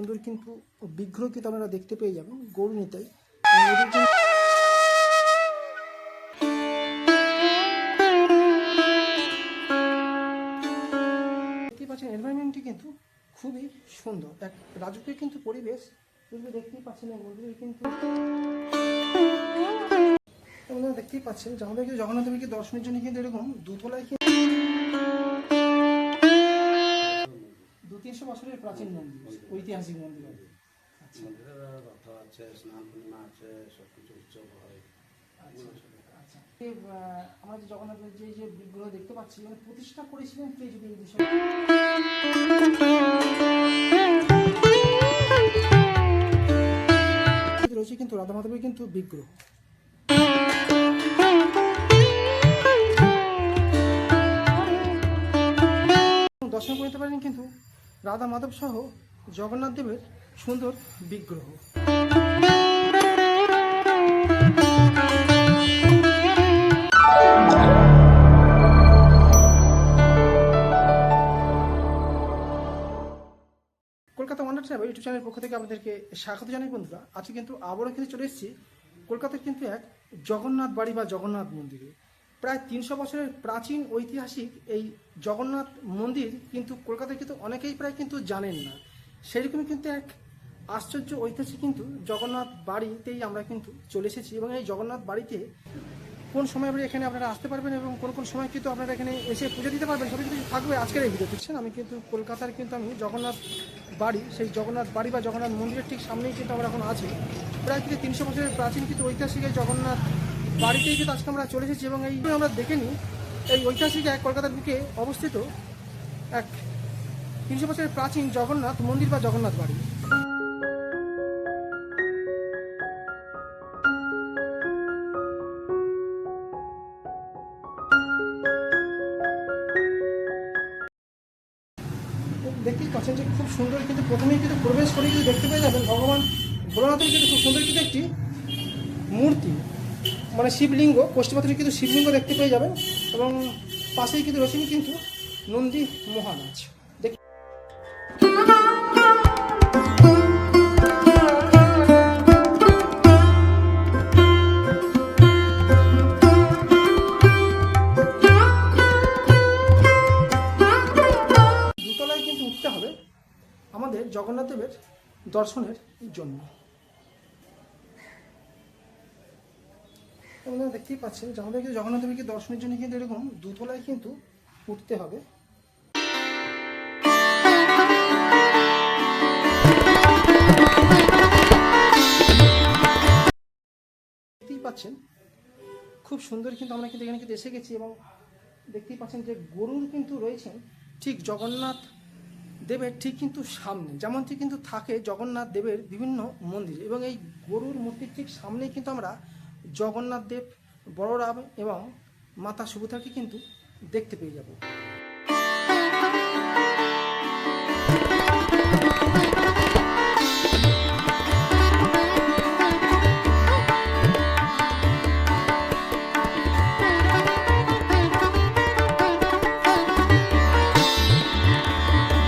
সুন্দর কিন্তু বিগ্রহ কিন্তু আপনারা দেখতে পেয়ে যাবেন, গরু নিতাই। পাচ্ছেন এনভায়রনমেন্টটি কিন্তু খুবই সুন্দর। এক রাজকীয় কিন্তু পরিবেশ, কিন্তু দেখতেই পাচ্ছেন মন্দিরে কিন্তু আপনারা দেখতেই পাচ্ছেন যে আমাদের কিন্তু জগন্নাথ দেবীকে দর্শনের জন্য কিন্তু এরকম দুতলায় তিনশো বছরের প্রাচীন মন্দির, ঐতিহাসিক মন্দির আছে স্নান পূর্ণিমা আছে আমরা যে জগন্নাথের যে যে বিগ্রহ দেখতে পাচ্ছি প্রতিষ্ঠা করেছিলেন কে যদি রয়েছে কিন্তু রাধা মাধবের কিন্তু বিগ্রহ। দর্শন করতে পারেন কিন্তু রাধা মাধব সহ জগন্নাথ দেবের সুন্দর বিগ্রহ। কলকাতা ওয়ান্ডার ট্রাভেল ইউটিউব চ্যানেলের পক্ষ থেকে আপনাদেরকে স্বাগত জানাই বন্ধুরা। আজকে কিন্তু আবারও কিন্তু চলে এসেছি কলকাতার কিন্তু এক জগন্নাথ বাড়ি বা জগন্নাথ মন্দিরে। প্রায় তিনশো বছরের প্রাচীন ঐতিহাসিক এই জগন্নাথ মন্দির কিন্তু কলকাতায় কিন্তু অনেকেই প্রায় কিন্তু জানেন না। সেরকমই কিন্তু এক আশ্চর্য ঐতিহাসিক কিন্তু জগন্নাথ বাড়িতেই আমরা কিন্তু চলে এসেছি এবং এই জগন্নাথ বাড়িতে কোন সময় আপনি এখানে আপনারা আসতে পারবেন এবং কোন কোন সময় কিন্তু আপনারা এখানে এসে পুজো দিতে পারবেন সবই কিছু থাকবে আজকের এই ভিডিও দেখছেন আমি কিন্তু কলকাতার কিন্তু আমি জগন্নাথ বাড়ি, সেই জগন্নাথ বাড়ি বা জগন্নাথ মন্দিরের ঠিক সামনেই কিন্তু আমরা এখন আছি। প্রায় কিন্তু তিনশো বছরের প্রাচীন কিন্তু ঐতিহাসিক এই জগন্নাথ বাড়িতেই কিন্তু আজকে আমরা চলে এসেছি এবং এই আমরা দেখে নিই এই ঐতিহাসিক এক কলকাতার বুকে অবস্থিত এক তিনশো বছরের প্রাচীন জগন্নাথ মন্দির বা জগন্নাথ বাড়ি। দেখতেই পাচ্ছেন যে খুব সুন্দর কিন্তু প্রথমেই কিন্তু প্রবেশ করে কিন্তু দেখতে পেয়ে যাবেন ভগবান ভোলানাথের কিন্তু খুব সুন্দর কিন্তু একটি মূর্তি। মানে শিবলিঙ্গ কোষ্ঠীপাথরের কিন্তু শিবলিঙ্গ দেখতে পেয়ে যাবেন এবং পাশেই কিন্তু রয়েছেন কিন্তু নন্দী মহারাজ। দেখ। দুতলায় কিন্তু উঠতে হবে আমাদের জগন্নাথ দেবের দর্শনের জন্য। আপনারা দেখতেই পাচ্ছেন আমাদের কিন্তু জগন্নাথ দেবীকে দর্শনের জন্য কিন্তু এরকম দুতলায় কিন্তু উঠতে হবে। দেখতেই পাচ্ছেন, খুব সুন্দর কিন্তু আমরা কিন্তু এখানে কিন্তু এসে গেছি এবং দেখতেই পাচ্ছেন যে গরুর কিন্তু রয়েছেন ঠিক জগন্নাথ দেবের ঠিক কিন্তু সামনে। যেমন ঠিক কিন্তু থাকে জগন্নাথ দেবের বিভিন্ন মন্দির এবং এই গরুর মূর্তির ঠিক সামনেই কিন্তু আমরা জগন্নাথ দেব বড়রাম এবং মাতা সুভদ্রাকে কিন্তু দেখতে পেয়ে যাব।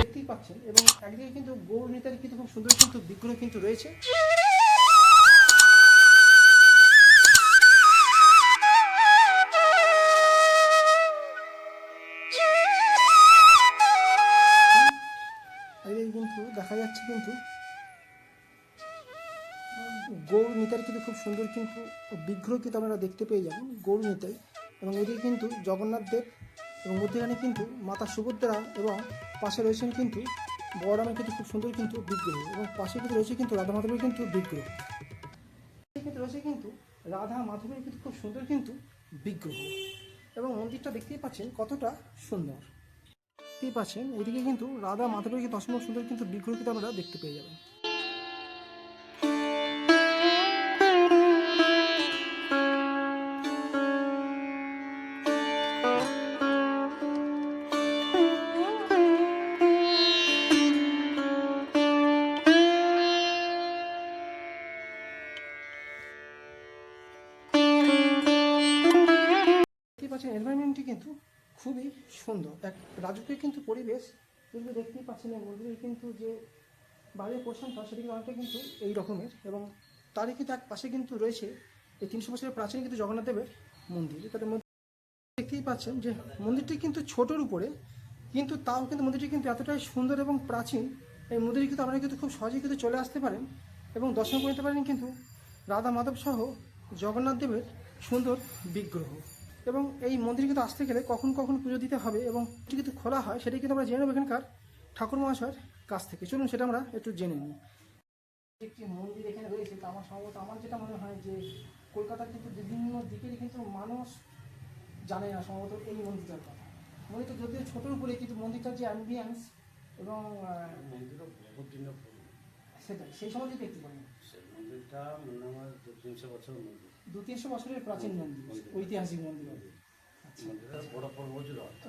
দেখতেই পাচ্ছেন, এবং একদিকে কিন্তু গৌর নেতার কিন্তু খুব সুন্দর কিন্তু বিগ্রহ কিন্তু রয়েছে। যাচ্ছে কিন্তু, গৌর নিতার কিন্তু খুব সুন্দর কিন্তু বিগ্রহ কিন্তু আপনারা দেখতে পেয়ে যাবেন গৌর নিতাই। এবং এদিকে কিন্তু জগন্নাথ দেব এবং মধ্যখানে কিন্তু মাতা সুভদ্রা এবং পাশে রয়েছেন কিন্তু বড়রামের কিন্তু খুব সুন্দর কিন্তু বিগ্রহ এবং পাশে কিন্তু রয়েছে কিন্তু রাধা মাধবের কিন্তু বিগ্রহ। কিন্তু রয়েছে কিন্তু রাধা মাধবের কিন্তু খুব সুন্দর কিন্তু বিগ্রহ। এবং মন্দিরটা দেখতেই পাচ্ছেন কতটা সুন্দর। দেখতেই পাচ্ছেন, এদিকে কিন্তু রাধা মাধবের অসম্ভব সুন্দর কিন্তু বিগ্রহ কিন্তু আমরা দেখতে পেয়ে যাবেন। কিন্তু খুবই সুন্দর। এক রাজকীয় কিন্তু পরিবেশ, কিন্তু দেখতেই পাচ্ছেন এই মন্দিরের কিন্তু যে বাইরের পোর্শনটা সেটা অনেকটা কিন্তু এই রকমের এবং তারই কিন্তু এক পাশে কিন্তু রয়েছে এই তিনশো বছরের প্রাচীন কিন্তু জগন্নাথ দেবের মন্দির। তাদের মধ্যে দেখতেই পাচ্ছেন যে মন্দিরটি কিন্তু ছোটোর উপরে, কিন্তু তাও কিন্তু মন্দিরটি কিন্তু এতটাই সুন্দর এবং প্রাচীন। এই মন্দিরে কিন্তু আপনারা কিন্তু খুব সহজেই কিন্তু চলে আসতে পারেন এবং দর্শন করতে পারেন কিন্তু রাধা মাধব সহ জগন্নাথ দেবের সুন্দর বিগ্রহ। এবং এই মন্দিরে কিন্তু আসতে গেলে কখন কখন পুজো দিতে হবে এবং এটি কিন্তু খোলা হয় সেটাই কিন্তু আমরা জেনে নেব এখানকার ঠাকুর মহাশয়ের কাছ থেকে। চলুন সেটা আমরা একটু জেনে নিই। একটি মন্দির এখানে রয়েছে তা আমার সম্ভবত আমার যেটা মনে হয় যে কলকাতার কিন্তু বিভিন্ন দিকেরই কিন্তু মানুষ জানে না সম্ভবত এই মন্দিরটার কথা। মন্দিরটা যদিও ছোটোর উপরে কিন্তু মন্দিরটার যে অ্যাম্বিয়েন্স এবং সেটাই সেই সম্বন্ধে একটু বলেন। সেই মন্দিরটা মনে হয় দু তিনশো বছর মন্দির। দু তিনশো বছরের প্রাচীন মন্দির ঐতিহাসিক মন্দির। আচ্ছা। বড় পর্ব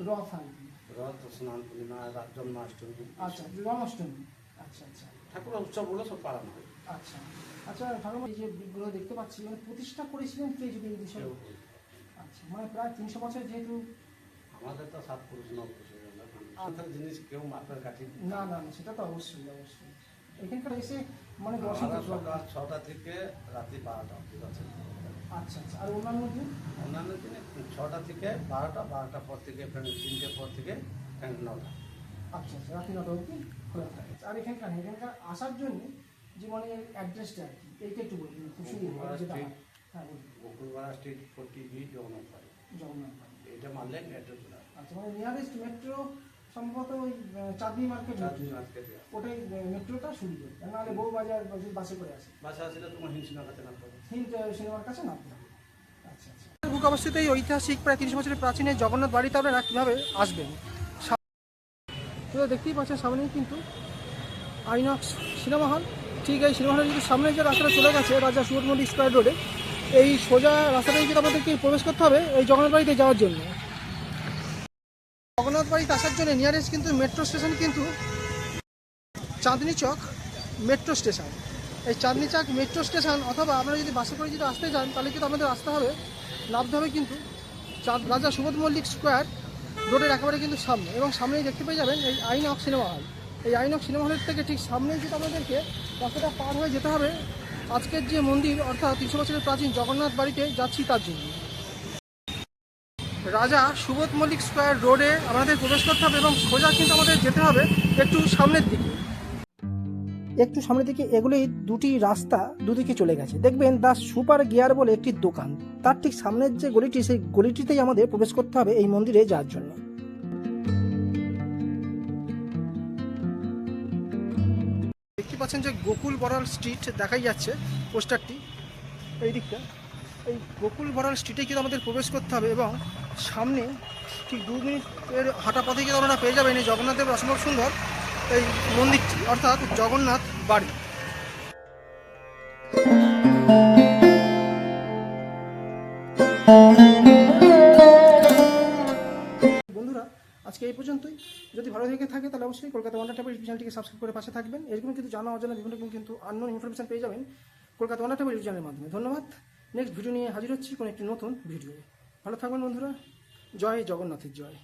রথ কি। রথ স্নান পূর্ণিমা জন্মাষ্টমী। আচ্ছা জন্মাষ্টমী। আচ্ছা আচ্ছা। ঠাকুর উৎসবগুলো সব পালন হয়। আচ্ছা। আচ্ছা ঠাকুর এই যে বিগ্রহ দেখতে পাচ্ছি মানে প্রতিষ্ঠা করেছিলেন কে যদি আচ্ছা মানে প্রায় তিনশো বছর যেহেতু আমাদের তো সাত পুরুষ ন পুরুষ হয়ে আমাদের জিনিস কেউ মাপের কাঠি না না সেটা তো অবশ্যই অবশ্যই। এখানকার এসে মানে। সকাল ছটা থেকে রাত্রি বারোটা অব্দি আছে আচ্ছা আচ্ছা। আর অন্যান্য দিন? অন্যান্য দিনে ছটা থেকে বারোটা বারোটার পর থেকে তিনটের পর থেকে ফ্রেন্ড নটা। আচ্ছা আচ্ছা। রাত্রি নটা অবধি খোলা থাকে। আর এখানকার এখানকার আসার জন্য যে মানে অ্যাড্রেসটা আর কি এইটা একটু বলুন খুব সুবিধা হয় Gokulpara street forty B Jagannath Jagannath. এটা মারলে নেটে আচ্ছা মানে নিয়ারেস্ট মেট্রো সম্ভবত ওই চাঁদনি মার্কেট। আজকে ওটাই মেট্রোটা সুবিধা নাহলে বউ বাজার বাসে করে আসে। বাসা আসলে তোমার হিংসিনা কাছে না পাবে হিন্ট সিনেমার কাছে নামতে হবে। আচ্ছা আচ্ছা। বুক অবস্থিত এই ঐতিহাসিক প্রায় তিরিশ বছরের প্রাচীন এই জগন্নাথ বাড়িতে আপনারা কীভাবে আসবেন? তো দেখতেই পাচ্ছেন সামনেই কিন্তু আইনক্স সিনেমা হল। ঠিক এই সিনেমা হলের যদি সামনে যে রাস্তাটা চলে গেছে রাজা সুবর্ণমল্লিক স্কোয়ার রোডে এই সোজা রাস্তাটাই কিন্তু আমাদেরকে প্রবেশ করতে হবে এই জগন্নাথ বাড়িতে যাওয়ার জন্য। বাড়িতে আসার জন্য নিয়ারেস্ট কিন্তু মেট্রো স্টেশন কিন্তু চাঁদনি চক মেট্রো স্টেশন এই চাঁদনি চক মেট্রো স্টেশন অথবা আপনারা যদি বাসে করে যদি আসতে চান তাহলে কিন্তু আমাদের আসতে হবে। নামতে হবে কিন্তু চাঁদ, রাজা সুবোধ মল্লিক স্কোয়ার রোডের একেবারে কিন্তু সামনে এবং সামনেই দেখতে পেয়ে যাবেন এই আইনক সিনেমা হল এই আইনক সিনেমা হলের থেকে ঠিক সামনেই কিন্তু আমাদেরকে রাস্তাটা পার হয়ে যেতে হবে। আজকের যে মন্দির, অর্থাৎ তিনশো বছরের প্রাচীন জগন্নাথ বাড়িতে যাচ্ছি তার জন্য। রাজা সুবোধ মল্লিক স্কোয়ার রোডে আমাদের প্রবেশ করতে হবে এবং সোজা কিন্তু আমাদের যেতে হবে একটু সামনের দিকে। একটু সামনের দিকে এগুলোই দুটি রাস্তা দুদিকে চলে গেছে। দেখবেন দ্য সুপার গিয়ার বলে একটি দোকান। তার ঠিক সামনের যে গলিটি, সেই গলিটিতেই আমাদের প্রবেশ করতে হবে এই মন্দিরে যাওয়ার জন্য। দেখতে পাচ্ছেন যে গোকুল বড়াল স্ট্রিট দেখাই যাচ্ছে পোস্টারটি। এই দিকটা। এই গোকুল বড়াল স্ট্রিটে কিন্তু আমাদের প্রবেশ করতে হবে এবং সামনে ঠিক দু মিনিটের হাঁটা পথে কিন্তু আপনারা পেয়ে যাবেন এই জগন্নাথ দেবের অসম্ভব সুন্দর এই মন্দিরটি, অর্থাৎ জগন্নাথ বাড়ি। বন্ধুরা, আজকে এই পর্যন্তই। যদি ভালো থেকে থাকে তাহলে অবশ্যই কলকাতা ওয়ান্ডার ইউটিউব চ্যানেলটিকে সাবস্ক্রাইব করে পাশে থাকবেন। এরকম কিন্তু জানা অজানা বিভিন্ন রকম কিন্তু আননোন ইনফরমেশন পেয়ে যাবেন কলকাতা ওয়ান্ডার ইউটিউব চ্যানেলের মাধ্যমে। ধন্যবাদ। নেক্সট ভিডিও নিয়ে হাজির হচ্ছি কোনো একটি নতুন ভিডিও ভালো থাকবেন বন্ধুরা। জয় জগন্নাথের জয়।